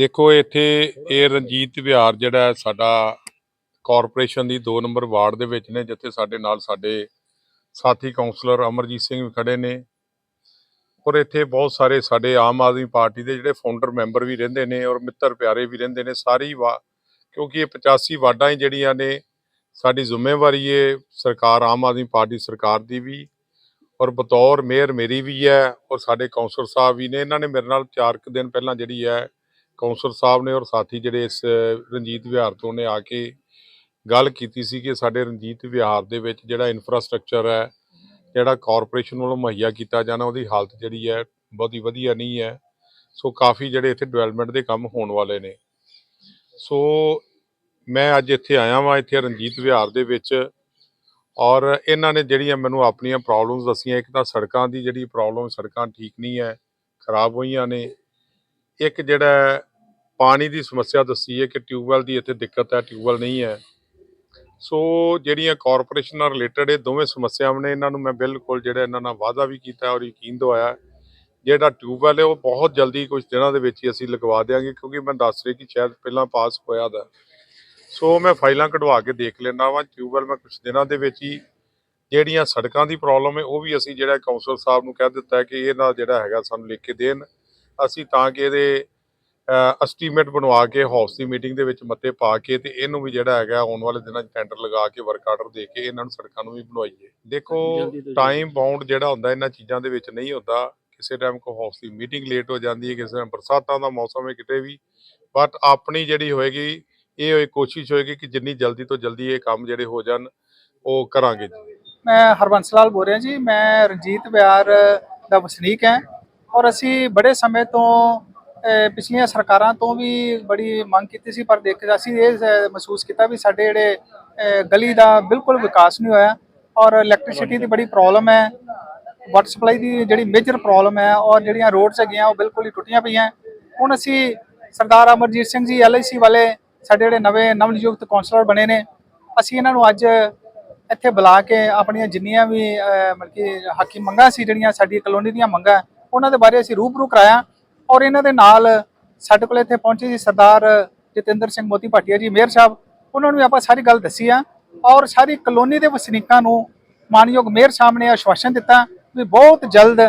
ਦੇਖੋ, ਇੱਥੇ ਇਹ ਰਣਜੀਤ ਵਿਹਾਰ ਜਿਹੜਾ ਸਾਡਾ ਕਾਰਪੋਰੇਸ਼ਨ ਦੀ 2 ਨੰਬਰ ਵਾਰਡ ਦੇ ਵਿੱਚ ਨੇ, ਜਿੱਥੇ ਸਾਡੇ ਨਾਲ ਸਾਡੇ ਸਾਥੀ ਕਾਉਂਸਲਰ ਅਮਰਜੀਤ ਸਿੰਘ ਵੀ ਖੜੇ ਨੇ ਔਰ ਇੱਥੇ ਬਹੁਤ ਸਾਰੇ ਸਾਡੇ ਆਮ ਆਦਮੀ ਪਾਰਟੀ ਦੇ ਜਿਹੜੇ ਫਾਊਂਡਰ ਮੈਂਬਰ ਵੀ ਰਹਿੰਦੇ ਨੇ ਔਰ ਮਿੱਤਰ ਪਿਆਰੇ ਵੀ ਰਹਿੰਦੇ ਨੇ, ਸਾਰੀ ਵਾ, ਕਿਉਂਕਿ ਇਹ 85 ਵਾਰਡਾਂ ਹੀ ਜਿਹੜੀਆਂ ਨੇ, ਸਾਡੀ ਜ਼ਿੰਮੇਵਾਰੀ ਹੈ ਸਰਕਾਰ, ਆਮ ਆਦਮੀ ਪਾਰਟੀ ਸਰਕਾਰ ਦੀ ਵੀ ਔਰ ਬਤੌਰ ਮੇਅਰ ਮੇਰੀ ਵੀ ਹੈ ਔਰ ਸਾਡੇ ਕਾਉਂਸਲਰ ਸਾਹਿਬ ਵੀ ਨੇ, ਇਹਨਾਂ ਨੇ ਮੇਰੇ ਨਾਲ 4 ਕੁ ਦਿਨ ਪਹਿਲਾਂ ਜਿਹੜੀ ਹੈ ਕਾਉਂਸਲਰ ਸਾਹਿਬ ਨੇ ਔਰ ਸਾਥੀ ਜਿਹੜੇ ਇਸ ਰਣਜੀਤ ਵਿਹਾਰ ਤੋਂ ਨੇ ਆ ਕੇ ਗੱਲ ਕੀਤੀ ਸੀ ਕਿ ਸਾਡੇ ਰਣਜੀਤ ਵਿਹਾਰ ਦੇ ਵਿੱਚ ਜਿਹੜਾ ਇਨਫਰਾਸਟ੍ਰਕਚਰ ਹੈ, ਜਿਹੜਾ ਕਾਰਪੋਰੇਸ਼ਨ ਵੱਲੋਂ ਮੁਹੱਈਆ ਕੀਤਾ ਜਾਣਾ, ਉਹਦੀ ਹਾਲਤ ਜਿਹੜੀ ਹੈ ਬਹੁਤੀ ਵਧੀਆ ਨਹੀਂ ਹੈ। ਸੋ ਕਾਫੀ ਜਿਹੜੇ ਇੱਥੇ ਡਿਵੈਲਪਮੈਂਟ ਦੇ ਕੰਮ ਹੋਣ ਵਾਲੇ ਨੇ। ਸੋ ਮੈਂ ਅੱਜ ਇੱਥੇ ਆਇਆ ਵਾਂ, ਇੱਥੇ ਰਣਜੀਤ ਵਿਹਾਰ ਦੇ ਵਿੱਚ ਔਰ ਇਹਨਾਂ ਨੇ ਜਿਹੜੀਆਂ ਮੈਨੂੰ ਆਪਣੀਆਂ ਪ੍ਰੋਬਲਮਸ ਦੱਸੀਆਂ, ਇੱਕ ਤਾਂ ਸੜਕਾਂ ਦੀ ਜਿਹੜੀ ਪ੍ਰੋਬਲਮ ਸੜਕਾਂ ਠੀਕ ਨਹੀਂ ਹੈ, ਖਰਾਬ ਹੋਈਆਂ ਨੇ। ਇੱਕ ਜਿਹੜਾ ਪਾਣੀ ਦੀ ਸਮੱਸਿਆ ਦੱਸੀ ਹੈ ਕਿ ਟਿਊਬਵੈਲ ਦੀ ਇੱਥੇ ਦਿੱਕਤ ਹੈ, ਟਿਊਬਵੈਲ ਨਹੀਂ ਹੈ। ਸੋ ਜਿਹੜੀਆਂ ਕਾਰਪੋਰੇਸ਼ਨ ਨਾਲ ਰਿਲੇਟਡ ਇਹ ਦੋਵੇਂ ਸਮੱਸਿਆਵਾਂ ਨੇ, ਇਹਨਾਂ ਨੂੰ ਮੈਂ ਬਿਲਕੁਲ ਜਿਹੜਾ ਇਹਨਾਂ ਨਾਲ ਵਾਅਦਾ ਵੀ ਕੀਤਾ ਔਰ ਯਕੀਨ ਦਵਾਇਆ ਜਿਹੜਾ ਟਿਊਬਵੈਲ ਹੈ, ਉਹ ਬਹੁਤ ਜਲਦੀ ਕੁਝ ਦਿਨਾਂ ਦੇ ਵਿੱਚ ਹੀ ਅਸੀਂ ਲਗਵਾ ਦੇਵਾਂਗੇ ਕਿਉਂਕਿ ਮੈਂ ਦੱਸ ਰਿਹਾ ਕਿ ਸ਼ਾਇਦ ਪਹਿਲਾਂ ਪਾਸ ਹੋਇਆ ਦਾ ਸੋ ਮੈਂ ਫਾਈਲਾਂ ਕਢਵਾ ਕੇ ਦੇਖ ਲੈਣਾ ਵਾਂ, ਟਿਊਬਵੈਲ ਮੈਂ ਕੁਝ ਦਿਨਾਂ ਦੇ ਵਿੱਚ ਹੀ ਜਿਹੜੀਆਂ ਸੜਕਾਂ ਦੀ ਪ੍ਰੋਬਲਮ ਹੈ, ਉਹ ਵੀ ਅਸੀਂ ਜਿਹੜਾ ਕਾਉਂਸਲਰ ਸਾਹਿਬ ਨੂੰ ਕਹਿ ਦਿੱਤਾ ਕਿ ਇਹਦਾ ਜਿਹੜਾ ਹੈਗਾ ਸਾਨੂੰ ਲਿਖ ਕੇ ਦੇਣ। ਅਸੀਂ ਤਾਂ ਕਿ ਇਹਦੇ ਐਸਟੀਮੇਟ ਬਣਵਾ ਕੇ ਹਾਊਸ ਦੀ ਮੀਟਿੰਗ ਦੇ ਵਿੱਚ ਮੱਤੇ ਪਾ ਕੇ ਤੇ ਇਹਨੂੰ ਵੀ ਜਿਹੜਾ ਹੈਗਾ ਆਉਣ ਵਾਲੇ ਦਿਨਾਂ 'ਚ ਟੈਂਡਰ ਲਗਾ ਕੇ ਵਰਕ ਆਰਡਰ ਦੇ ਕੇ ਇਹਨਾਂ ਨੂੰ ਸੜਕਾਂ ਨੂੰ ਵੀ ਬਣਵਾਈਏ। ਦੇਖੋ ਟਾਈਮ ਬਾਉਂਡ ਜਿਹੜਾ ਹੁੰਦਾ ਇਹਨਾਂ ਚੀਜ਼ਾਂ ਦੇ ਵਿੱਚ ਨਹੀਂ ਹੁੰਦਾ। ਕਿਸੇ ਟਾਈਮ ਕੋ ਹਾਊਸ ਦੀ ਮੀਟਿੰਗ ਲੇਟ ਹੋ ਜਾਂਦੀ ਹੈ ਕਿਸੇ ਟਾਈਮ ਬਰਸਾਤਾਂ ਦਾ ਮੌਸਮ ਹੈ ਕਿਤੇ ਵੀ। ਬਟ ਆਪਣੀ ਜਿਹੜੀ ਹੋਏਗੀ ਇਹ ਹੋਏ ਕੋਸ਼ਿਸ਼ ਹੋਏਗੀ ਕਿ ਜਿੰਨੀ ਜਲਦੀ ਤੋਂ ਜਲਦੀ ਇਹ ਕੰਮ ਜਿਹੜੇ ਹੋ ਜਾਣ ਉਹ ਕਰਾਂਗੇ ਜੀ। ਮੈਂ ਹਰਬੰਸ ਲਾਲ ਬੋਲ ਰਿਹਾ ਜੀ। ਮੈਂ ਰਣਜੀਤ ਵਿਹਾਰ ਦਾ ਵਸਨੀਕ ਹਾਂ ਔਰ ਅਸੀਂ ਬੜੇ ਸਮੇਂ ਤੋਂ ਪਿਛਲੀਆਂ ਸਰਕਾਰਾਂ ਤੋਂ ਵੀ ਬੜੀ ਮੰਗ ਕੀਤੀ ਸੀ ਪਰ ਦੇਖ ਅਸੀਂ ਇਹ ਅਹ, ਮਹਿਸੂਸ ਕੀਤਾ ਵੀ ਸਾਡੇ ਜਿਹੜੇ ਗਲੀ ਦਾ ਬਿਲਕੁਲ ਵਿਕਾਸ ਨਹੀਂ ਹੋਇਆ ਔਰ ਇਲੈਕਟ੍ਰਿਸਿਟੀ ਦੀ ਬੜੀ ਪ੍ਰੋਬਲਮ ਹੈ ਵਾਟਰ ਸਪਲਾਈ ਦੀ ਜਿਹੜੀ ਮੇਜਰ ਪ੍ਰੋਬਲਮ ਹੈ ਔਰ ਜਿਹੜੀਆਂ ਰੋਡਸ ਹੈਗੀਆਂ ਉਹ ਬਿਲਕੁਲ ਹੀ ਟੁੱਟੀਆਂ ਪਈਆਂ। ਹੁਣ ਅਸੀਂ ਸਰਦਾਰ ਅਮਰਜੀਤ ਸਿੰਘ ਜੀ ਐਲਆਈਸੀ ਵਾਲੇ ਸਾਡੇ ਜਿਹੜੇ ਨਵੇਂ ਨਵ ਨਿਯੁਕਤ ਕੌਂਸਲਰ ਬਣੇ ਨੇ ਅਸੀਂ ਇਹਨਾਂ ਨੂੰ ਅੱਜ ਇੱਥੇ ਬੁਲਾ ਕੇ ਆਪਣੀਆਂ ਜਿੰਨੀਆਂ ਵੀ ਮਤਲਬ ਕਿ ਹੱਕੀ ਮੰਗਾਂ ਸੀ ਜਿਹੜੀਆਂ ਸਾਡੀ ਕਲੋਨੀ ਦੀਆਂ ਮੰਗਾਂ ਉਹਨਾਂ ਦੇ ਬਾਰੇ ਅਸੀਂ ਰੂਬਰੂ ਕਰਾਇਆ। ਔਰ ਇਹਨਾਂ ਦੇ ਨਾਲ ਸਾਡੇ ਕੋਲ ਇੱਥੇ ਪਹੁੰਚੇ ਜੀ ਸਰਦਾਰ ਜਤਿੰਦਰ ਸਿੰਘ ਮੋਤੀ ਭਾਟੀਆ ਜੀ, ਮੇਅਰ ਸਾਹਿਬ, ਉਹਨਾਂ ਨੂੰ ਵੀ ਆਪਾਂ ਸਾਰੀ ਗੱਲ ਦੱਸੀ ਆ ਔਰ ਸਾਰੀ ਕਲੋਨੀ ਦੇ ਵਸਨੀਕਾਂ ਨੂੰ ਮਾਨਯੋਗ ਮੇਅਰ ਸਾਹਿਬ ਨੇ ਆਸ਼ਵਾਸਨ ਦਿੱਤਾ ਵੀ ਬਹੁਤ ਜਲਦ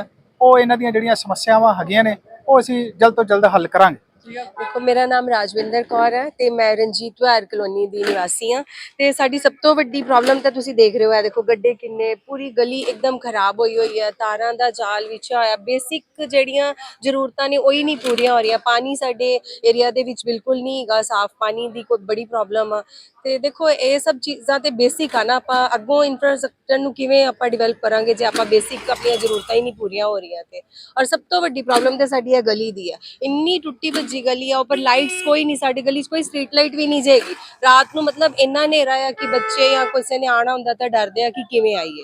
ਉਹ ਇਹਨਾਂ ਦੀਆਂ ਜਿਹੜੀਆਂ ਸਮੱਸਿਆਵਾਂ ਹੈਗੀਆਂ ਨੇ, ਉਹ ਅਸੀਂ ਜਲਦ ਤੋਂ ਜਲਦ ਹੱਲ ਕਰਾਂਗੇ। ਦੇਖੋ, ਮੇਰਾ ਨਾਮ ਰਾਜਵਿੰਦਰ ਕੌਰ ਹੈ ਤੇ ਮੈਂ ਰਣਜੀਤ ਵਿਹਾਰ ਕਲੋਨੀ ਦੀ ਨਿਵਾਸੀ ਹਾਂ। ਤੇ ਸਾਡੀ ਸਭ ਤੋਂ ਵੱਡੀ ਪ੍ਰੋਬਲਮ ਤਾਂ ਤੁਸੀਂ ਦੇਖ ਰਹੇ ਹੋ, ਇਹ ਦੇਖੋ, ਗੱਡੇ ਕਿੰਨੇ, ਪੂਰੀ ਗਲੀ ਇੱਕਦਮ ਖਰਾਬ ਹੋਈ ਹੋਈ ਹੈ, ਤਾਰਾਂ ਦਾ ਜਾਲ ਵਿਛਿਆ ਹੋਇਆ ਬੇਸਿਕ ਜਿਹੜੀਆਂ ਜ਼ਰੂਰਤਾਂ ਨੇ ਉਹੀ ਨਹੀਂ ਪੂਰੀਆਂ ਹੋ ਰਹੀਆਂ। ਪਾਣੀ ਸਾਡੇ ਏਰੀਆ ਦੇ ਵਿੱਚ ਬਿਲਕੁਲ ਨਹੀਂ ਹੈਗਾ, ਸਾਫ਼ ਪਾਣੀ ਦੀ ਕੋਈ ਬੜੀ ਪ੍ਰੋਬਲਮ ਆ। ਤੇ ਦੇਖੋ, ਇਹ ਸਭ ਚੀਜ਼ਾਂ ਤੇ ਬੇਸਿਕ ਆ ਨਾ, ਆਪਾਂ ਅੱਗੋਂ ਇਨਫਰਾਸਟ੍ਰਕਚਰ ਨੂੰ ਕਿਵੇਂ ਆਪਾਂ ਡਿਵੈਲਪ ਕਰਾਂਗੇ, ਜੇ ਆਪਾਂ ਬੇਸਿਕ ਆਪਣੀਆਂ ਜ਼ਰੂਰਤਾਂ ਹੀ ਨਹੀਂ ਪੂਰੀਆਂ ਹੋ ਰਹੀਆਂ ਤੇ। ਔਰ ਸਭ ਤੋਂ ਵੱਡੀ ਪ੍ਰੋਬਲਮ ਤੇ ਸਾਡੀ ਇਹ ਗਲੀ ਦੀ ਹੈ ਇੰਨੀ ਟੁੱਟੀ ਭੱਜੀ ਗਲੀ ਆ, ਉੱਪਰ ਲਾਈਟਸ ਕੋਈ ਨਹੀਂ ਸਾਡੀ ਗਲੀ 'ਚ, ਕੋਈ ਸਟਰੀਟ ਲਾਈਟ ਵੀ ਨਹੀਂ ਜੇਗੀ ਰਾਤ ਨੂੰ ਮਤਲਬ ਇੰਨਾ ਹਨੇਰਾ ਆ ਕਿ ਬੱਚੇ ਜਾਂ ਕਿਸੇ ਨੇ ਆਣਾ ਹੁੰਦਾ ਤਾਂ ਡਰਦੇ ਆ ਕਿ ਕਿਵੇਂ ਆਈਏ।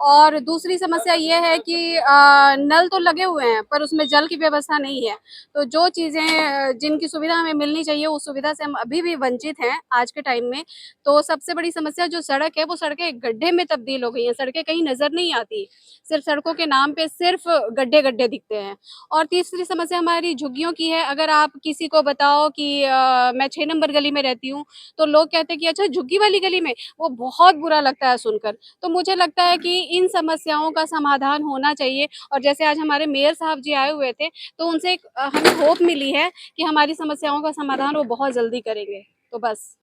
और दूसरी समस्या ये है कि नल तो लगे हुए हैं, पर उसमें जल की व्यवस्था नहीं है। तो जो चीज़ें, जिनकी सुविधा हमें मिलनी चाहिए, उस सुविधा से हम अभी भी वंचित हैं आज के टाइम में। तो सबसे बड़ी समस्या जो सड़क है, वो सड़कें गड्ढे में तब्दील हो गई हैं। सड़कें कहीं नज़र नहीं आती। सिर्फ़ सड़कों के नाम पर सिर्फ़ गड्ढे गड्ढे दिखते हैं। और तीसरी समस्या हमारी झुग्गियों की है। अगर आप किसी को बताओ कि मैं छः नंबर गली में रहती हूँ तो लोग कहते हैं कि अच्छा झुग्गी वाली गली में? वो बहुत बुरा लगता है सुनकर। तो मुझे लगता है कि इन समस्याओं का समाधान होना चाहिए। और जैसे आज हमारे मेयर साहब जी आए हुए थे तो उनसे एक हमें होप मिली है कि हमारी समस्याओं का समाधान वो बहुत जल्दी करेंगे। तो बस।